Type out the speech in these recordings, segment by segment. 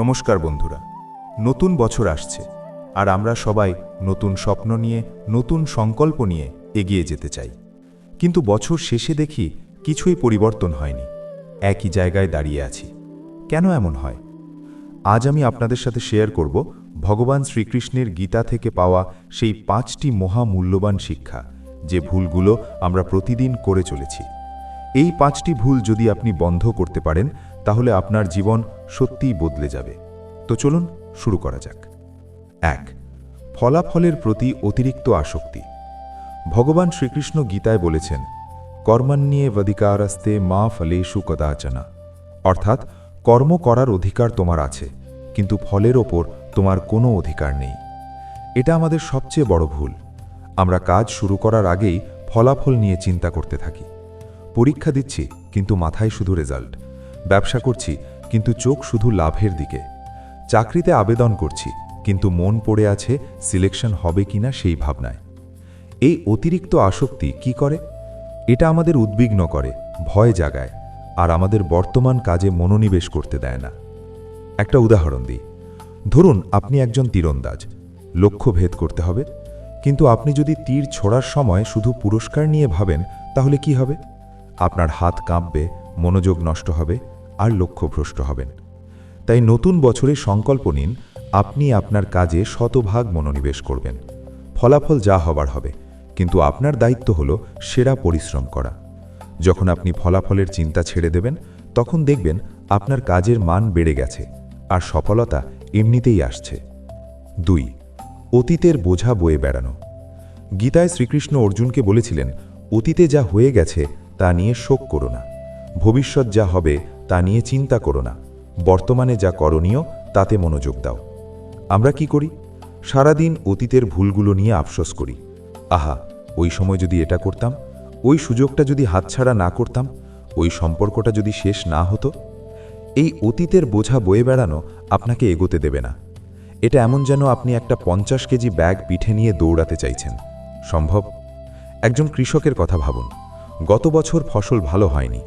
নমস্কার বন্ধুরা, নতুন বছর আসছে আর আমরা সবাই নতুন স্বপ্ন নিয়ে, নতুন সংকল্প নিয়ে এগিয়ে যেতে চাই। কিন্তু বছর শেষে দেখি কিছুই পরিবর্তন হয়নি, একই জায়গায় দাঁড়িয়ে আছি। কেন এমন হয়? আজ আমি আপনাদের সাথে শেয়ার করব ভগবান শ্রীকৃষ্ণের গীতা থেকে পাওয়া সেই পাঁচটি মহামূল্যবান শিক্ষা, যে ভুলগুলো আমরা প্রতিদিন করে চলেছি। এই পাঁচটি ভুল যদি আপনি বন্ধ করতে পারেন, তাহলে আপনার জীবন সত্যিই বদলে যাবে। তো চলুন শুরু করা যাক। এক, ফলাফলের প্রতি অতিরিক্ত আসক্তি। ভগবান শ্রীকৃষ্ণ গীতায় বলেছেন কর্মান্যে বধিকারাস্তে মা ফলেষু কদাচনা। অর্থাৎ, কর্ম করার অধিকার তোমার আছে, কিন্তু ফলের ওপর তোমার কোনো অধিকার নেই। এটা আমাদের সবচেয়ে বড় ভুল। আমরা কাজ শুরু করার আগেই ফলাফল নিয়ে চিন্তা করতে থাকি। পরীক্ষা দিচ্ছি, কিন্তু মাথায় শুধু রেজাল্ট। ব্যবসা করছি, কিন্তু চোখ শুধু লাভের দিকে। চাকরিতে আবেদন করছি, কিন্তু মন পড়ে আছে সিলেকশন হবে কিনা সেই ভাবনায়। এই অতিরিক্ত আসক্তি কি করে? এটা আমাদের উদ্বিগ্ন করে, ভয় জাগায়, আর আমাদের বর্তমান কাজে মনোনিবেশ করতে দেয় না। একটা উদাহরণ দিই। ধরুন, আপনি একজন তীরন্দাজ। লক্ষ্য ভেদ করতে হবে। কিন্তু আপনি যদি তীর ছোড়ার সময় শুধু পুরস্কার নিয়ে ভাবেন, তাহলে কি হবে? আপনার হাত কাঁপবে, মনোযোগ নষ্ট হবে আর লক্ষ্যভ্রষ্ট হবেন। তাই নতুন বছরে সংকল্প নিন, আপনি আপনার কাজে শতভাগ মনোনিবেশ করবেন। ফলাফল যা হবার হবে, কিন্তু আপনার দায়িত্ব হল সেরা পরিশ্রম করা। যখন আপনি ফলাফলের চিন্তা ছেড়ে দেবেন, তখন দেখবেন আপনার কাজের মান বেড়ে গেছে আর সফলতা এমনিতেই আসছে। দুই, অতীতের বোঝা বয়ে বেড়ানো। গীতায় শ্রীকৃষ্ণ অর্জুনকে বলেছিলেন, অতীতে যা হয়ে গেছে তা নিয়ে শোক করো না। ভবিষ্যৎ যা হবে তা নিয়ে চিন্তা করো না। বর্তমানে যা করণীয়, তাতে মনোযোগ দাও। আমরা কি করি? সারাদিন অতীতের ভুলগুলো নিয়ে আফসোস করি। আহা, ওই সময় যদি এটা করতাম, ওই সুযোগটা যদি হাতছাড়া না করতাম, ওই সম্পর্কটা যদি শেষ না হতো, এই অতীতের বোঝা বয়ে বেড়ানো আপনাকে এগোতে দেবে না। এটা এমন যেন আপনি একটা পঞ্চাশ কেজি ব্যাগ পিঠে নিয়ে দৌড়াতে চাইছেন। সম্ভব? একজন কৃষকের কথা ভাবুন। গত বছর ফসল ভালো হয়নি।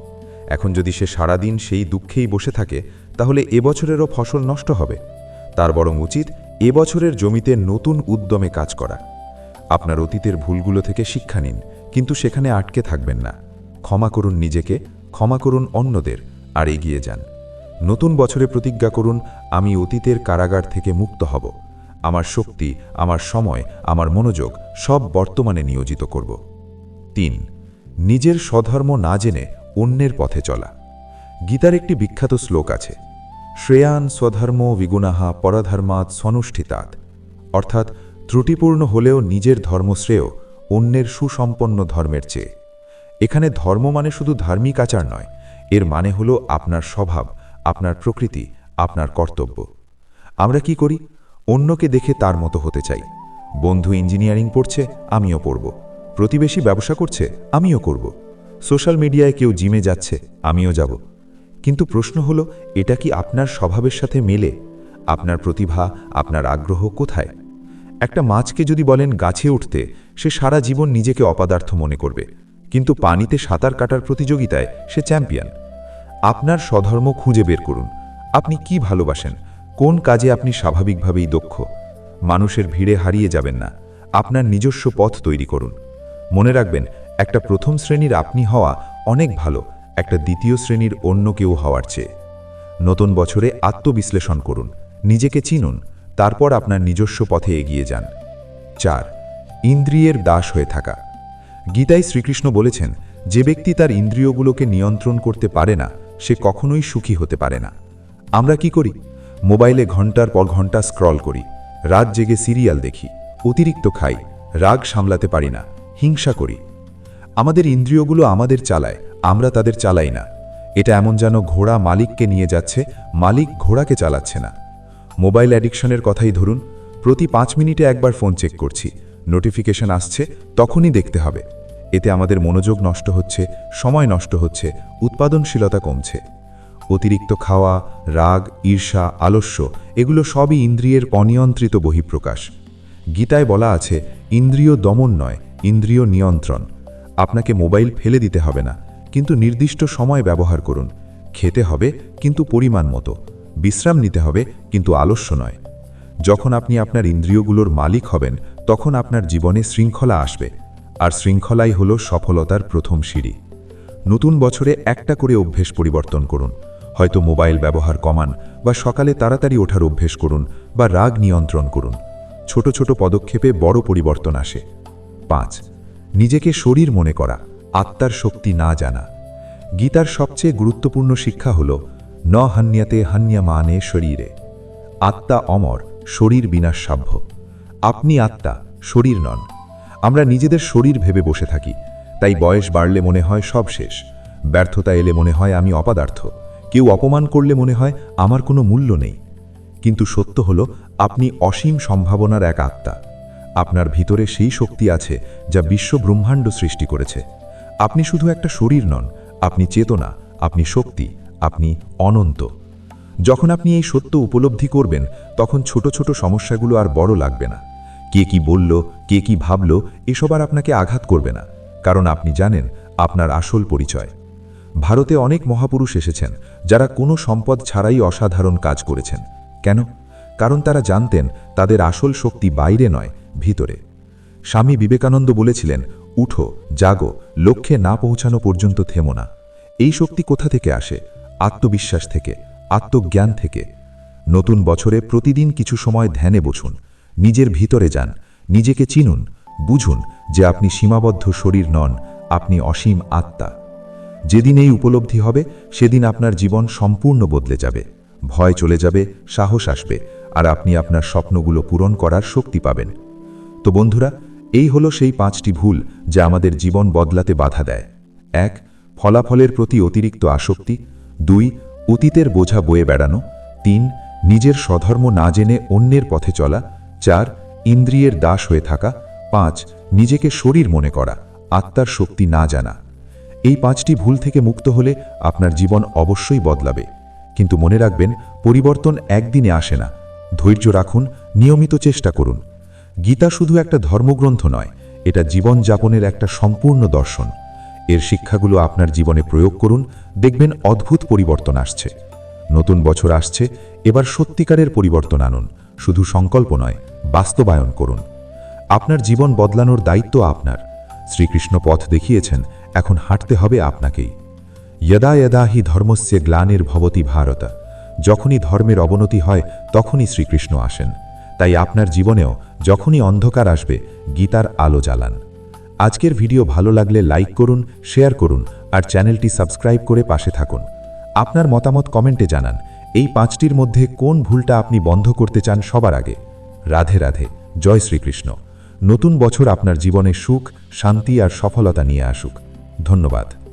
এখন যদি সে সারাদিন সেই দুঃখেই বসে থাকে, তাহলে এবছরেরও ফসল নষ্ট হবে। তার বরং উচিত এবছরের জমিতে নতুন উদ্যমে কাজ করা। আপনার অতীতের ভুলগুলো থেকে শিক্ষা নিন, কিন্তু সেখানে আটকে থাকবেন না। ক্ষমা করুন নিজেকে, ক্ষমা করুন অন্যদের, আর এগিয়ে যান। নতুন বছরে প্রতিজ্ঞা করুন, আমি অতীতের কারাগার থেকে মুক্ত হব। আমার শক্তি, আমার সময়, আমার মনোযোগ সব বর্তমানে নিয়োজিত করব। তিন নিজের স্বধর্ম না জেনে অন্যের পথে চলা। গীতার একটি বিখ্যাত শ্লোক আছে, শ্রেয়ান স্বধর্ম বিগুণাহা পরধর্মাৎ স্বনুষ্ঠিতাৎ অর্থাৎ, ত্রুটিপূর্ণ হলেও নিজের ধর্ম শ্রেয় অন্যের সুসম্পন্ন ধর্মের চেয়ে। এখানে ধর্ম মানে শুধু ধার্মিক আচার নয়, এর মানে হল আপনার স্বভাব, আপনার প্রকৃতি, আপনার কর্তব্য। আমরা কি করি? অন্যকে দেখে তার মতো হতে চাই। বন্ধু ইঞ্জিনিয়ারিং পড়ছে, আমিও পড়ব। প্রতিবেশী ব্যবসা করছে, আমিও করব। সোশ্যাল মিডিয়ায় কেউ জিমে যাচ্ছে, আমিও যাব। কিন্তু প্রশ্ন হলো, এটা কি আপনার স্বভাবের সাথে মেলে? আপনার প্রতিভা, আপনার আগ্রহ কোথায়? একটা মাছকে যদি বলেন গাছে উঠতে, সে সারা জীবন নিজেকে অপদার্থ মনে করবে। কিন্তু পানিতে সাঁতার কাটার প্রতিযোগিতায় সে চ্যাম্পিয়ন। আপনার স্বধর্ম খুঁজে বের করুন। আপনি কি ভালোবাসেন? কোন কাজে আপনি স্বাভাবিকভাবেই দক্ষ? মানুষের ভিড়ে হারিয়ে যাবেন না। আপনার নিজস্ব পথ তৈরি করুন। মনে রাখবেন, একটা প্রথম শ্রেণির আপনি হওয়া অনেক ভালো, একটা দ্বিতীয় শ্রেণির অন্য কেউ হওয়ার চেয়ে। নতুন বছরে আত্মবিশ্লেষণ করুন, নিজেকে চিনুন, তারপর আপনার নিজস্ব পথে এগিয়ে যান। চার, ইন্দ্রিয়ের দাস হয়ে থাকা। গীতায় শ্রীকৃষ্ণ বলেছেন, যে ব্যক্তি তার ইন্দ্রিয়গুলোকে নিয়ন্ত্রণ করতে পারে না, সে কখনোই সুখী হতে পারে না। আমরা কি করি? মোবাইলে ঘণ্টার পর ঘণ্টা স্ক্রল করি, রাত জেগে সিরিয়াল দেখি, অতিরিক্ত খাই, রাগ সামলাতে পারি না। হিংসা করি। আমাদের ইন্দ্রিয়গুলো আমাদের চালায়, আমরা তাদের চালাই না। এটা এমন যেন ঘোড়া মালিককে নিয়ে যাচ্ছে, মালিক ঘোড়াকে চালাচ্ছে না। মোবাইল অ্যাডিকশনের কথাই ধরুন, প্রতি পাঁচ মিনিটে একবার ফোন চেক করছি, নোটিফিকেশন আসছে, তখনই দেখতে হবে। এতে আমাদের মনোযোগ নষ্ট হচ্ছে, সময় নষ্ট হচ্ছে, উৎপাদনশীলতা কমছে। অতিরিক্ত খাওয়া, রাগ, ঈর্ষা, আলস্য, এগুলো সবই ইন্দ্রিয়ের অনিয়ন্ত্রিত বহিঃপ্রকাশ। গীতায় বলা আছে, ইন্দ্রিয় দমন নয় ইন্দ্রিয় নিয়ন্ত্রণ। আপনাকে মোবাইল ফেলে দিতে হবে না, কিন্তু নির্দিষ্ট সময় ব্যবহার করুন। খেতে হবে, কিন্তু পরিমাণ মতো। বিশ্রাম নিতে হবে, কিন্তু আলস্য নয়। যখন আপনি আপনার ইন্দ্রিয়গুলোর মালিক হবেন, তখন আপনার জীবনে শৃঙ্খলা আসবে। আর শৃঙ্খলাই হল সফলতার প্রথম সিঁড়ি। নতুন বছরে একটা করে অভ্যেস পরিবর্তন করুন। হয়তো মোবাইল ব্যবহার কমান বা সকালে তাড়াতাড়ি ওঠার অভ্যেস করুন বা রাগ নিয়ন্ত্রণ করুন। ছোট ছোট পদক্ষেপে বড় পরিবর্তন আসে। পাঁচ। নিজেকে শরীর মনে করা, আত্মার শক্তি না জানা। গীতার সবচেয়ে গুরুত্বপূর্ণ শিক্ষা হল, ন হান্যাতে হান্যা মানে শরীরে। আত্মা অমর, শরীর বিনাশাভ্য আপনি আত্মা, শরীর নন। আমরা নিজেদের শরীর ভেবে বসে থাকি, তাই বয়স বাড়লে মনে হয় সব শেষ। ব্যর্থতা এলে মনে হয় আমি অপদার্থ। কেউ অপমান করলে মনে হয় আমার কোনো মূল্য নেই। কিন্তু সত্য হল, আপনি অসীম সম্ভাবনার এক আত্মা। আপনার ভিতরে সেই শক্তি আছে যা বিশ্ব ব্রহ্মাণ্ড সৃষ্টি করেছে। আপনি শুধু একটা শরীর নন, আপনি চেতনা, আপনি শক্তি, আপনি অনন্ত। যখন আপনি এই সত্য উপলব্ধি করবেন, তখন ছোট ছোট সমস্যাগুলো আর বড় লাগবে না। কে কি বলল, কে কি ভাবল, এসব আর আপনাকে আঘাত করবে না, কারণ আপনি জানেন আপনার আসল পরিচয়। ভারতে অনেক মহাপুরুষ এসেছেন, যারা কোনো সম্পদ ছাড়াই অসাধারণ কাজ করেছেন। কেন? কারণ তারা জানতেন তাদের আসল শক্তি বাইরে নয় ভিতরে। স্বামী বিবেকানন্দ বলেছিলেন, উঠো, জাগো, লক্ষ্যে না পৌঁছানো পর্যন্ত থেমো না। এই শক্তি কোথা থেকে আসে? আত্মবিশ্বাস থেকে, আত্মজ্ঞান থেকে। নতুন বছরে প্রতিদিন কিছু সময় ধ্যানে বসুন, নিজের ভিতরে যান, নিজেকে চিনুন, বুঝুন যে আপনি সীমাবদ্ধ শরীর নন, আপনি অসীম আত্মা। যেদিন এই উপলব্ধি হবে, সেদিন আপনার জীবন সম্পূর্ণ বদলে যাবে। ভয় চলে যাবে, সাহস আসবে, আর আপনি আপনার স্বপ্নগুলো পূরণ করার শক্তি পাবেন। তো বন্ধুরা, এই হলো সেই পাঁচটি ভুল যা আমাদের জীবন বদলাতে বাধা দেয়। এক, ফলাফলের প্রতি অতিরিক্ত আসক্তি। দুই, অতীতের বোঝা বয়ে বেড়ানো। তিন, নিজের স্বধর্ম না জেনে অন্যের পথে চলা। চার, ইন্দ্রিয়ের দাস হয়ে থাকা। পাঁচ, নিজেকে শরীর মনে করা, আত্মার শক্তি না জানা। এই পাঁচটি ভুল থেকে মুক্ত হলে আপনার জীবন অবশ্যই বদলাবে। কিন্তু মনে রাখবেন, পরিবর্তন একদিনে আসে না। ধৈর্য রাখুন, নিয়মিত চেষ্টা করুন। গীতা শুধু একটা ধর্মগ্রন্থ নয়, এটা জীবন যাপনের একটা সম্পূর্ণ দর্শন। এর শিক্ষাগুলো আপনার জীবনে প্রয়োগ করুন, দেখবেন অদ্ভুত পরিবর্তন আসছে। নতুন বছর আসছে, এবার সত্যিকারের পরিবর্তন আনুন। শুধু সংকল্প নয়, বাস্তবায়ন করুন। আপনার জীবন বদলানোর দায়িত্ব আপনার। শ্রীকৃষ্ণ পথ দেখিয়েছেন, এখন হাঁটতে হবে আপনাকেই। যদা যদা হি ধর্মস্য গ্লানের ভবতি ভারত। যখনই ধর্মের অবনতি হয়, তখনই শ্রীকৃষ্ণ আসেন। তাই আপনার জীবনেও যখনই অন্ধকার আসবে, গীতার আলো জ্বালান। আজকের ভিডিও ভালো লাগলে লাইক করুন, শেয়ার করুন আর চ্যানেলটি সাবস্ক্রাইব করে পাশে থাকুন। আপনার মতামত কমেন্টে জানান, এই পাঁচটির মধ্যে কোন ভুলটা আপনি বন্ধ করতে চান সবার আগে? রাধে রাধে, জয় শ্রীকৃষ্ণ। নতুন বছর আপনার জীবনে সুখ, শান্তি আর সফলতা নিয়ে আসুক। ধন্যবাদ।